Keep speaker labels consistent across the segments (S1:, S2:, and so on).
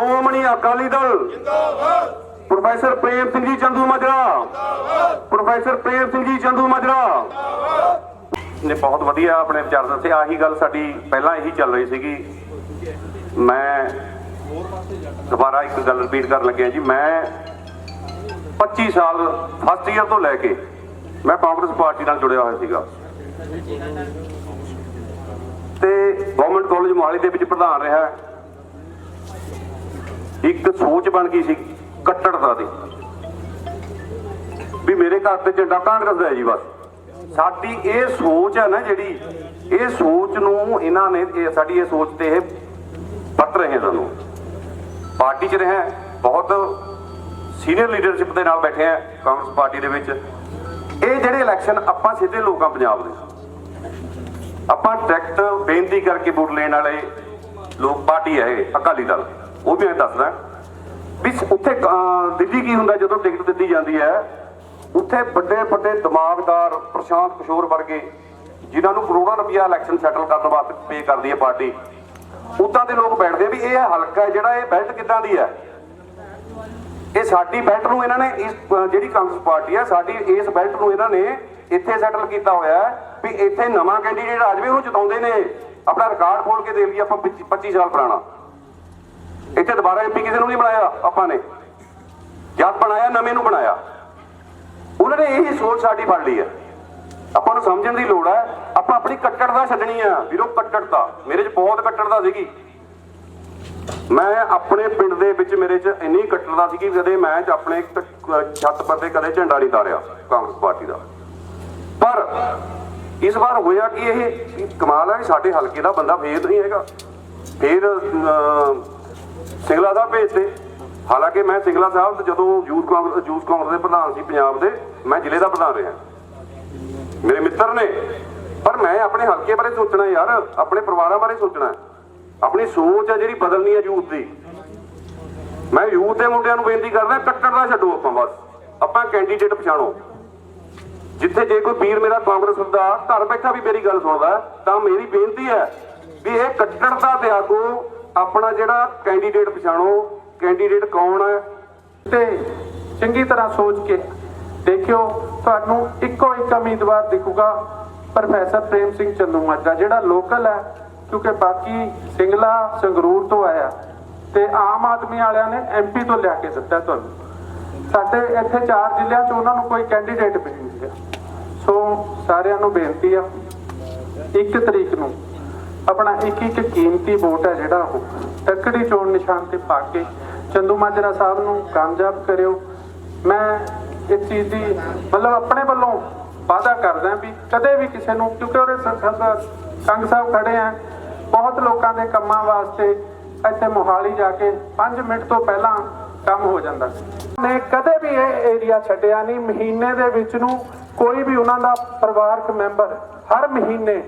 S1: ਸ਼੍ਰੋਮਣੀ ਅਕਾਲੀ ਦਲ। ਜਿੰਦਾਬਾਦ ਪ੍ਰੋਫੈਸਰ ਪ੍ਰੇਮ ਸਿੰਘ ਜੀ ਚੰਦੂ ਮਾਜਰਾ। ਜਿੰਦਾਬਾਦ ਪ੍ਰੋਫੈਸਰ ਪ੍ਰੇਮ ਸਿੰਘ ਜੀ ਚੰਦੂ ਮਾਜਰਾ। ਨੇ ਬਹੁਤ ਵਧੀਆ ਆਪਣੇ ਵਿਚਾਰ ਦੱਸੇ। ਆਹੀ ਗੱਲ ਸਾਡੀ ਪਹਿਲਾਂ ਇਹੀ ਚੱਲ ਰਹੀ ਸੀਗੀ। ਮੈਂ ਦੁਬਾਰਾ ਇੱਕ ਗੱਲ ਰਿਪੀਟ ਕਰਨ ਲੱਗਿਆ ਜੀ। ਮੈਂ 25 ਸਾਲ ਫਸਟ ਈਅਰ ਤੋਂ ਲੈ ਕੇ ਮੈਂ ਕਾਂਗਰਸ ਪਾਰਟੀ ਨਾਲ ਜੁੜਿਆ ਹੋਇਆ ਸੀਗਾ। ਤੇ ਗਵਰਨਮੈਂਟ ਕਾਲਜ ਮੋਹਾਲੀ ਦੇ ਵਿੱਚ ਪ੍ਰਧਾਨ ਰਿਹਾ। ਇੱਕ ਸੋਚ ਬਣ ਗਈ ਸੀ ਕੱਟੜਤਾ ਦੀ ਵੀ ਮੇਰੇ ਘਰ ਤੇ ਝੰਡਾ ਕਾਂਗਰਸ ਦਾ ਹੈ ਜੀ ਬਸ। ਸਾਡੀ ਇਹ ਸੋਚ ਹੈ ਨਾ ਜਿਹੜੀ, ਇਹ ਸੋਚ ਨੂੰ ਇਹਨਾਂ ਨੇ ਸਾਡੀ ਇਹ ਸੋਚ ਤੇ ਇਹ ਪੱਟ ਰਹੇ ਸਾਨੂੰ। ਪਾਰਟੀ 'ਚ ਰਹੇ ਬਹੁਤ ਸੀਨੀਅਰ ਲੀਡਰਸ਼ਿਪ ਦੇ ਨਾਲ ਬੈਠੇ ਆ ਕਾਂਗਰਸ ਪਾਰਟੀ ਦੇ ਵਿੱਚ। ਇਹ ਜਿਹੜੇ ਇਲੈਕਸ਼ਨ ਆਪਾਂ ਸਿੱਧੇ ਲੋਕਾਂ ਪੰਜਾਬ ਦੇ। ਆਪਾਂ ਡਾਇਰੈਕਟ ਬੇਨਤੀ ਕਰਕੇ ਵੋਟ ਲੈਣ ਵਾਲੇ ਲੋਕ ਪਾਰਟੀ ਹੈ ਅਕਾਲੀ ਦਲ। ਉਹ ਵੀ ਮੈਂ ਦੱਸਦਾ। ਵੀ ਉੱਥੇ ਦਿੱਲੀ ਕੀ ਹੁੰਦਾ ਜਦੋਂ ਟਿਕਟ ਦਿੱਤੀ ਜਾਂਦੀ ਹੈ? ਉੱਥੇ ਵੱਡੇ ਵੱਡੇ ਦਿਮਾਗਦਾਰ ਪ੍ਰਸ਼ਾਂਤ ਕਿਸ਼ੋਰ ਵਰਗੇ, ਜਿਨ੍ਹਾਂ ਨੂੰ ਕਰੋੜਾਂ ਰੁਪਇਆ ਇਲੈਕਸ਼ਨ ਸੈਟਲ ਕਰਨ ਵਾਸਤੇ ਪੇ ਕਰਦੀ ਹੈ ਪਾਰਟੀ, ਉਦਾਂ ਦੇ ਲੋਕ ਬੈਠਦੇ ਵੀ ਇਹ ਹਲਕਾ ਹੈ, ਜਿਹੜਾ ਇਹ ਬੈਲਟ ਕਿੱਦਾਂ ਦੀ ਹੈ? ਇਹ ਸਾਡੀ ਬੈਲਟ ਨੂੰ ਇਹਨਾਂ ਨੇ ਇਸ ਜਿਹੜੀ ਕਾਂਗਰਸ ਪਾਰਟੀ ਹੈ, ਸਾਡੀ ਇਸ ਬੈਲਟ ਨੂੰ ਇਹਨਾਂ ਨੇ ਇੱਥੇ ਸੈਟਲ ਕੀਤਾ ਹੋਇਆ ਵੀ ਇੱਥੇ ਨਵਾਂ ਕੈਂਡੀਡੇਟ ਆ ਜਾਵੇ, ਉਹਨੂੰ ਜਿਤਾਉਂਦੇ ਨੇ। ਆਪਣਾ ਰਿਕਾਰਡ ਖੋਲ ਕੇ ਦੇਖ ਲਈਏ ਆਪਾਂ 25 25 ਸਾਲ ਪੁਰਾਣਾ। ਇੱਥੇ ਦੁਬਾਰਾ ਐਮਪੀ ਕਿਸੇ ਨੂੰ ਨਹੀਂ ਬਣਾਇਆ ਆਪਾਂ ਨੇ। ਜਦ ਬਣਾਇਆ ਨਵੇਂ ਨੂੰ ਬਣਾਇਆ। ਉਹਨਾਂ ਨੇ ਇਹੀ ਸੋਚ ਸਾਡੀ ਫੜ ਲਈ ਹੈ। ਆਪਾਂ ਨੂੰ ਸਮਝਣ ਦੀ ਲੋੜ ਹੈ ਆਪਾਂ ਆਪਣੀ ਕੱਟੜਤਾ ਛੱਡਣੀ ਆ। ਵੀਰੋ ਕੱਟੜਤਾ ਮੇਰੇ 'ਚ ਬਹੁਤ ਕੱਟੜਤਾ ਸੀਗੀ। ਮੈਂ ਆਪਣੇ ਪਿੰਡ ਦੇ ਵਿੱਚ ਮੇਰੇ 'ਚ ਇੰਨੀ ਕੱਟੜਤਾ ਸੀ ਕਿ ਕਦੇ ਮੈਂ ਆਪਣੇ ਛੱਤ ਪਰ ਤੇ ਕਦੇ ਝੰਡਾ ਨਹੀਂ ਤਾਰਿਆ ਕਾਂਗਰਸ ਪਾਰਟੀ ਦਾ। ਪਰ ਇਸ ਵਾਰ ਹੋਇਆ ਕਿ ਇਹ? ਕਮਾਲ ਹੈ ਸਾਡੇ ਹਲਕੇ ਦਾ ਬੰਦਾ ਫੇਰ ਨਹੀਂ ਹੈਗਾ। ਫੇਰ ਅਹ, ਸਿੰਗਲਾ ਸਾਹਿਬ ਭੇਜਦੇ ਹਾਲਾਂਕਿ ਮੈਂ ਸਿੰਗਲਾ ਸਾਹਿਬ ਜਦੋਂ ਯੂਥ ਕਾਂਗਰਸ ਯੂਥ ਕਾਂਗਰਸ ਦੇ ਪ੍ਰਧਾਨ ਸੀ ਪੰਜਾਬ ਦੇ, ਮੈਂ ਜ਼ਿਲ੍ਹੇ ਦਾ ਪ੍ਰਧਾਨ ਰਿਹਾ। ਮੇਰੇ ਮਿੱਤਰ ਨੇ। ਪਰ ਮੈਂ ਆਪਣੇ ਹਲਕੇ ਬਾਰੇ ਸੋਚਣਾ ਯਾਰ, ਆਪਣੇ ਪਰਿਵਾਰਾਂ ਬਾਰੇ ਸੋਚਣਾ ਆਪਣੀ ਸੋਚ ਹੈ ਜਿਹੜੀ ਬਦਲਣੀ ਹੈ ਯੂਥ ਦੀ। ਮੈਂ ਯੂਥ ਦੇ ਮੁੰਡਿਆਂ ਨੂੰ ਬੇਨਤੀ ਕਰਦਾ ਕੱਟੜ ਦਾ ਛੱਡੋ ਆਪਾਂ ਬਸ। ਆਪਾਂ ਕੈਂਡੀਡੇਟ ਪਛਾਣੋ। ਜਿੱਥੇ ਜੇ ਕੋਈ ਵੀਰ ਮੇਰਾ ਕਾਂਗਰਸ ਦਾ ਘਰ ਬੈਠਾ ਵੀ ਮੇਰੀ ਗੱਲ ਸੁਣਦਾ, ਤਾਂ ਮੇਰੀ ਬੇਨਤੀ ਹੈ ਵੀ ਇਹ ਕੱਟੜਤਾ ਤਿਆਗੋ ਆਪਣਾ ਜਿਹੜਾ ਕੈਂਡੀਡੇਟ ਪਛਾਣੋ ਕੈਂਡੀਡੇਟ ਕੌਣ ਹੈ?
S2: ਤੇ ਚੰਗੀ ਤਰ੍ਹਾਂ ਸੋਚ ਕੇ ਦੇਖਿਓ, ਤੁਹਾਨੂੰ ਇੱਕੋ ਇੱਕ ਉਮੀਦਵਾਰ ਦਿਖੂਗਾ ਪ੍ਰੋਫੈਸਰ ਪ੍ਰੇਮ ਸਿੰਘ ਚੰਦੂ ਮਾਜਰਾ, ਜਿਹੜਾ ਲੋਕਲ ਹੈ, ਕਿਉਂਕਿ ਬਾਕੀ ਸਿੰਗਲਾ ਸੰਗਰੂਰ ਤੋਂ ਆਇਆ ਤੇ ਆਮ ਆਦਮੀ ਵਾਲਿਆਂ ਨੇ ਐਮਪੀ ਤੋਂ ਲਿਆ ਕੇ ਦਿੱਤਾ ਤੁਹਾਨੂੰ। ਸਾਡੇ ਇੱਥੇ ਚਾਰ ਜ਼ਿਲ੍ਹਿਆਂ 'ਚ ਉਹਨਾਂ ਨੂੰ ਕੋਈ ਕੈਂਡੀਡੇਟ ਵੀ ਨਹੀਂ ਮਿਲਿਆ ਸੋ ਸਾਰਿਆਂ ਨੂੰ ਬੇਨਤੀ ਆ, ਇੱਕ ਤਰੀਕ ਨੂੰ ਆਪਣਾ ਇੱਕ ਇੱਕ ਕੀਮਤੀ ਵੋਟ ਹੈ ਜਿਹੜਾ ਉਹ। ਤੱਕੜੀ ਚੋਣ ਨਿਸ਼ਾਨ ਤੇ ਪਾ ਕੇ ਚੰਦੂ ਮਾਜਰਾ ਸਾਹਿਬ ਨੂੰ ਕਾਮਯਾਬ ਕਰਿਓ। ਮੈਂ ਇਸ ਚੀਜ਼ ਦੀ ਮਤਲਬ ਆਪਣੇ ਵੱਲੋਂ ਵਾਅਦਾ ਕਰਦਾ ਵੀ ਕਦੇ ਵੀ ਕਿਸੇ ਨੂੰ, ਕਿਉਂਕਿ ਉਹਦੇ ਸੰਗ ਸਾਹਿਬ ਖੜੇ ਆ। ਬਹੁਤ ਲੋਕਾਂ ਦੇ ਕੰਮਾਂ ਵਾਸਤੇ ਇੱਥੇ ਮੋਹਾਲੀ ਜਾ ਕੇ 5 ਮਿੰਟ ਤੋਂ ਪਹਿਲਾਂ ਕੰਮ ਹੋ ਜਾਂਦਾ ਨੇ ਕਦੇ ਵੀ ਇਹ ਏਰੀਆ ਛੱਡਿਆ ਨਹੀਂ। ਮਹੀਨੇ ਦੇ ਵਿੱਚ ਨੂੰ ਕੋਈ ਵੀ ਉਹਨਾਂ ਦਾ ਪਰਿਵਾਰਕ ਮੈਂਬਰ ਹਰ ਮਹੀਨੇ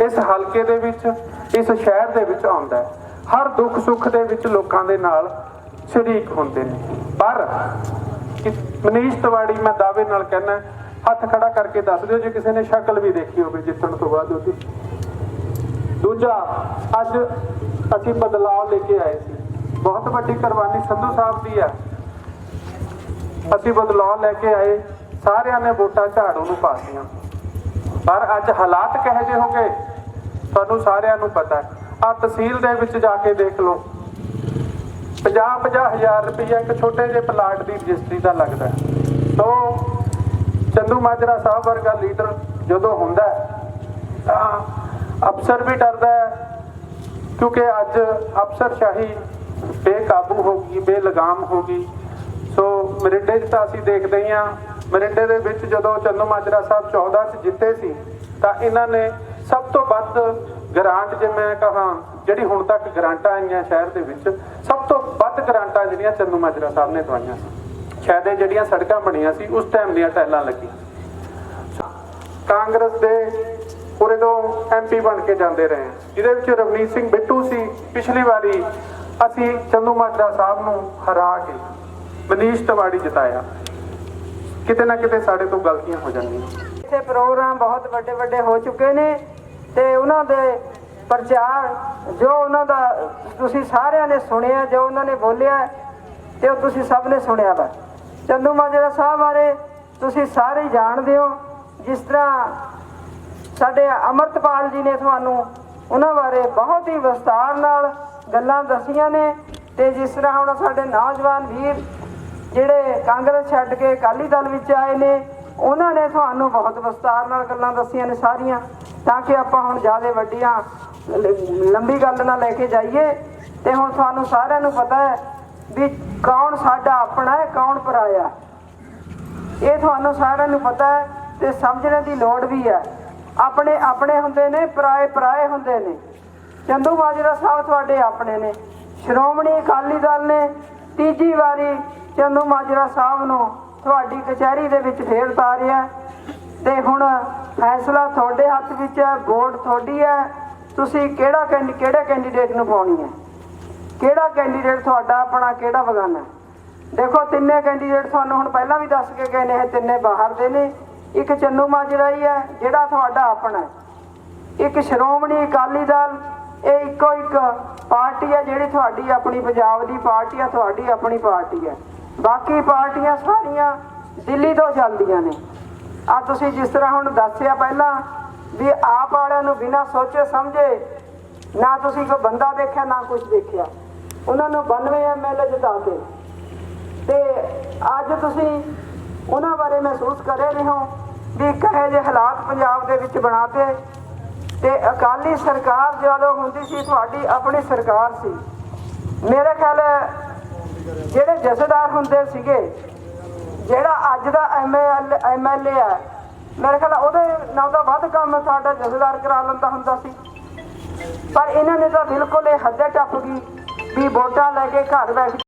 S2: ਇਸ ਹਲਕੇ ਦੇ ਵਿੱਚ, ਇਸ ਸ਼ਹਿਰ ਦੇ ਵਿੱਚ ਆਉਂਦਾ ਹੈ। ਹਰ ਦੁੱਖ ਸੁੱਖ ਦੇ ਵਿੱਚ ਲੋਕਾਂ ਦੇ ਨਾਲ ਸ਼ਰੀਕ ਹੁੰਦੇ ਨੇ। ਪਰ ਮਨੀਸ਼ ਤਿਵਾੜੀ ਮੈਂ ਦਾਅਵੇ ਨਾਲ ਕਹਿੰਦਾ ਹੱਥ ਖੜਾ ਕਰਕੇ ਦੱਸ ਦਿਓ, ਜੇ ਕਿਸੇ ਨੇ ਸ਼ਕਲ ਵੀ ਦੇਖੀ ਹੋਵੇ ਜਿੱਤਣ ਤੋਂ ਬਾਅਦ ਉਹਦੀ। ਦੂਜਾ, ਅੱਜ ਅਸੀਂ ਬਦਲਾਅ ਲੈ ਕੇ ਆਏ ਸੀ। ਬਹੁਤ ਵੱਡੀ ਕੁਰਬਾਨੀ ਸੰਧੂ ਸਾਹਿਬ ਦੀ ਹੈ। ਅਸੀਂ ਬਦਲਾਅ ਲੈ ਕੇ ਆਏ, ਸਾਰਿਆਂ ਨੇ ਵੋਟਾਂ ਝਾੜੂ ਨੂੰ ਪਾਤੀਆਂ। ਪਰ ਅੱਜ ਹਾਲਾਤ ਕਿਹੋ ਜਿਹੇ ਹੋ ਗਏ ਤੁਹਾਨੂੰ ਸਾਰਿਆਂ ਨੂੰ ਪਤਾ ਹੈ। ਆ ਤਹਿਸੀਲ ਦੇ ਵਿੱਚ ਜਾ ਕੇ ਦੇਖ ਲਓ। 50 ਹਜ਼ਾਰ ਰੁਪਇਆ ਇੱਕ ਛੋਟੇ ਜਿਹੇ ਪਲਾਟ ਦੀ ਰਜਿਸਟਰੀ ਦਾ ਲੱਗਦਾ ਹੈ। ਚੰਦੂ ਮਾਜਰਾ ਸਾਹਿਬ ਵਰਗਾ ਲੀਡਰ ਜਦੋਂ ਹੁੰਦਾ ਤਾਂ ਅਫਸਰ ਵੀ ਡਰਦਾ ਹੈ, ਕਿਉਂਕਿ ਅੱਜ ਅਫਸਰ ਸ਼ਾਹੀ ਬੇਕਾਬੂ ਹੋ ਗਈ, ਬੇਲਗਾਮ ਹੋ ਗਈ। ਸੋ ਮਰਿੰਡੇ 'ਚ ਤਾਂ ਅਸੀਂ ਦੇਖਦੇ ਹੀ ਹਾਂ। ਮਰਿੰਡੇ ਦੇ ਵਿੱਚ ਜਦੋਂ ਚੰਦੂ ਮਾਜਰਾ ਸਾਹਿਬ 14 'ਚ ਜਿੱਤੇ ਸੀ, ਤਾਂ ਇਹਨਾਂ ਨੇ ਸਭ ਤੋਂ ਵੱਧ ਗ੍ਰਾਂਟ ਜੇ ਮੈਂ ਕਹਾਂ, ਜਿਹੜੀ ਹੁਣ ਤੱਕ ਗ੍ਰਾਂਟਾਂ ਆਈਆਂ ਸ਼ਹਿਰ ਦੇ ਵਿੱਚ, ਸਭ ਤੋਂ ਵੱਧ ਗ੍ਰਾਂਟਾਂ ਜਿਹੜੀਆਂ ਚੰਦੂ ਮਾਜਰਾ ਸਾਹਿਬ ਨੇ ਦਵਾਈਆਂ ਸੀ। ਸ਼ਾਇਦ ਜਿਹੜੀਆਂ ਸੜਕਾਂ ਬਣੀਆਂ ਸੀ, ਉਸ ਟਾਈਮ ਦੀਆਂ ਟੈਲਾਂ ਲੱਗੀਆਂ। ਕਾਂਗਰਸ ਦੇ ਉਰੇ ਤੋਂ ਐਮਪੀ ਬਣ ਕੇ ਜਾਂਦੇ ਰਹੇ। ਜਿਹਦੇ ਵਿੱਚ ਰਵਨੀਤ ਸਿੰਘ ਬਿੱਟੂ ਸੀ, ਪਿਛਲੀ ਵਾਰੀ ਅਸੀਂ ਚੰਦੂ ਮਾਜਰਾ ਸਾਹਿਬ ਨੂੰ ਹਰਾ ਕੇ ਮਨੀਸ਼ ਤਿਵਾੜੀ ਜਿਤਾਇਆ। ਕਿਤੇ ਨਾ ਕਿਤੇ ਸਾਡੇ ਤੋਂ ਗਲਤੀਆਂ ਹੋ ਜਾਂਦੀਆਂ।
S3: ਇੱਥੇ ਪ੍ਰੋਗਰਾਮ ਬਹੁਤ ਵੱਡੇ ਵੱਡੇ ਹੋ ਚੁੱਕੇ ਨੇ ਤੇ ਉਹਨਾਂ ਦੇ ਪ੍ਰਚਾਰ ਜੋ ਉਹਨਾਂ ਦਾ ਤੁਸੀਂ ਸਾਰਿਆਂ ਨੇ ਸੁਣਿਆ, ਜੋ ਉਹਨਾਂ ਨੇ ਬੋਲਿਆ, ਤੇ ਉਹ ਤੁਸੀਂ ਸਭ ਨੇ ਸੁਣਿਆ ਵਾ। ਚੰਦੂ ਮਾਜਰਾ ਸਾਹਿਬ ਬਾਰੇ ਤੁਸੀਂ ਸਾਰੇ ਜਾਣਦੇ ਹੋ, ਜਿਸ ਤਰ੍ਹਾਂ ਸਾਡੇ ਅਮਰਤਪਾਲ ਜੀ ਨੇ ਤੁਹਾਨੂੰ ਉਹਨਾਂ ਬਾਰੇ ਬਹੁਤ ਹੀ ਵਿਸਤਾਰ ਨਾਲ ਗੱਲਾਂ ਦੱਸੀਆਂ ਨੇ, ਤੇ ਜਿਸ ਤਰ੍ਹਾਂ ਹੁਣ ਸਾਡੇ ਨੌਜਵਾਨ ਵੀਰ ਜਿਹੜੇ ਕਾਂਗਰਸ ਛੱਡ ਕੇ ਅਕਾਲੀ ਦਲ ਵਿੱਚ ਆਏ ਨੇ, ਉਹਨਾਂ ਨੇ ਤੁਹਾਨੂੰ ਬਹੁਤ ਵਿਸਤਾਰ ਨਾਲ ਗੱਲਾਂ ਦੱਸੀਆਂ ਨੇ ਸਾਰੀਆਂ, ਤਾਂ ਕਿ ਆਪਾਂ ਹੁਣ ਜ਼ਿਆਦਾ ਵੱਡੀਆਂ ਲੰਬੀ ਗੱਲ ਨਾ ਲੈ ਕੇ ਜਾਈਏ। ਤੇ ਹੁਣ ਤੁਹਾਨੂੰ ਸਾਰਿਆਂ ਨੂੰ ਪਤਾ ਹੈ ਵੀ ਕੌਣ ਸਾਡਾ ਆਪਣਾ ਹੈ, ਕੌਣ ਪਰਾਇਆ ਇਹ ਤੁਹਾਨੂੰ ਸਾਰਿਆਂ ਨੂੰ ਪਤਾ ਹੈ ਤੇ ਸਮਝਣ ਦੀ ਲੋੜ ਵੀ ਹੈ। ਆਪਣੇ ਆਪਣੇ ਹੁੰਦੇ ਨੇ, ਪਰਾਏ ਪਰਾਏ ਹੁੰਦੇ ਨੇ। ਚੰਦੂ ਮਾਜਰਾ ਸਾਹਿਬ ਤੁਹਾਡੇ ਆਪਣੇ ਨੇ। ਸ਼੍ਰੋਮਣੀ ਅਕਾਲੀ ਦਲ ਨੇ ਤੀਜੀ ਵਾਰੀ ਚੰਦੂ ਮਾਜਰਾ ਸਾਹਿਬ ਨੂੰ ਤੁਹਾਡੀ ਕਚਹਿਰੀ ਦੇ ਵਿੱਚ ਫੇਰ ਉਤਾਰਿਆ ਤੇ ਹੁਣ ਫੈਸਲਾ ਤੁਹਾਡੇ ਹੱਥ ਵਿੱਚ ਹੈ, ਵੋਟ ਤੁਹਾਡੀ ਹੈ। ਤੁਸੀਂ ਕਿਹੜਾ ਕੈਂਡੀ, ਕਿਹੜੇ ਕੈਂਡੀਡੇਟ ਨੂੰ ਪਾਉਣੀ ਹੈ? ਕਿਹੜਾ ਕੈਂਡੀਡੇਟ ਤੁਹਾਡਾ ਆਪਣਾ ਕਿਹੜਾ ਬਗਾਨਾ ਦੇਖੋ, ਤਿੰਨੇ ਕੈਂਡੀਡੇਟ ਤੁਹਾਨੂੰ ਹੁਣ ਪਹਿਲਾਂ ਵੀ ਦੱਸ ਕੇ ਗਏ ਨੇ, ਇਹ ਤਿੰਨੇ ਬਾਹਰ ਦੇ ਨੇ। ਇੱਕ ਚੰਨੂ ਮਾਜਰਾ ਹੀ ਹੈ, ਜਿਹੜਾ ਤੁਹਾਡਾ ਆਪਣਾ ਇੱਕ ਸ਼੍ਰੋਮਣੀ ਅਕਾਲੀ ਦਲ, ਇਹ ਇੱਕੋ ਇੱਕ ਪਾਰਟੀ ਹੈ ਜਿਹੜੀ ਤੁਹਾਡੀ ਆਪਣੀ ਪੰਜਾਬ ਦੀ ਪਾਰਟੀ ਹੈ, ਤੁਹਾਡੀ ਆਪਣੀ ਪਾਰਟੀ ਹੈ। ਬਾਕੀ ਪਾਰਟੀਆਂ ਸਾਰੀਆਂ ਦਿੱਲੀ ਤੋਂ ਚੱਲਦੀਆਂ ਨੇ। ਆ ਤੁਸੀਂ ਜਿਸ ਤਰ੍ਹਾਂ ਹੁਣ ਦੱਸਿਆ ਪਹਿਲਾਂ ਵੀ ਆਪ ਵਾਲਿਆਂ ਨੂੰ ਬਿਨਾਂ ਸੋਚੇ ਸਮਝੇ ਨਾ ਤੁਸੀਂ ਕੋਈ ਬੰਦਾ ਦੇਖਿਆ, ਨਾ ਕੁਝ ਦੇਖਿਆ। ਉਹਨਾਂ ਨੂੰ 92 ਐਮਐਲਏ ਜਿਤਾ ਕੇ। ਤੇ ਅੱਜ ਤੁਸੀਂ ਉਹਨਾਂ ਬਾਰੇ ਮਹਿਸੂਸ ਕਰ ਰਹੇ ਹੋ ਵੀ ਕਹੇ ਜਿਹੇ ਹਾਲਾਤ ਪੰਜਾਬ ਦੇ ਵਿੱਚ ਬਣਾਤੇ ਤੇ ਅਕਾਲੀ ਸਰਕਾਰ ਜਦੋਂ ਹੁੰਦੀ ਸੀ, ਤੁਹਾਡੀ ਆਪਣੀ ਸਰਕਾਰ ਸੀ। ਮੇਰੇ ਖਿਆਲ ਜਿਹੜੇ ਜਥੇਦਾਰ ਹੁੰਦੇ ਸੀਗੇ, ਜਿਹੜਾ ਅੱਜ ਦਾ ਐਮਐਲ ਐਮਐਲਏ ਹੈ ਮੇਰੇ ਖਿਆਲ ਉਹਦੇ ਨਾਲ ਦਾ ਵੱਧ ਕੰਮ ਸਾਡਾ ਜਥੇਦਾਰ ਕਰਾ ਲੈਂਦਾ ਹੁੰਦਾ ਸੀ। ਪਰ ਇਹਨਾਂ ਨੇ ਤਾਂ ਬਿਲਕੁਲ ਇਹ ਹੱਦ ਟੱਪ ਗਈ ਵੀ ਵੋਟਾਂ ਲੈ ਕੇ ਘਰ ਬੈਠ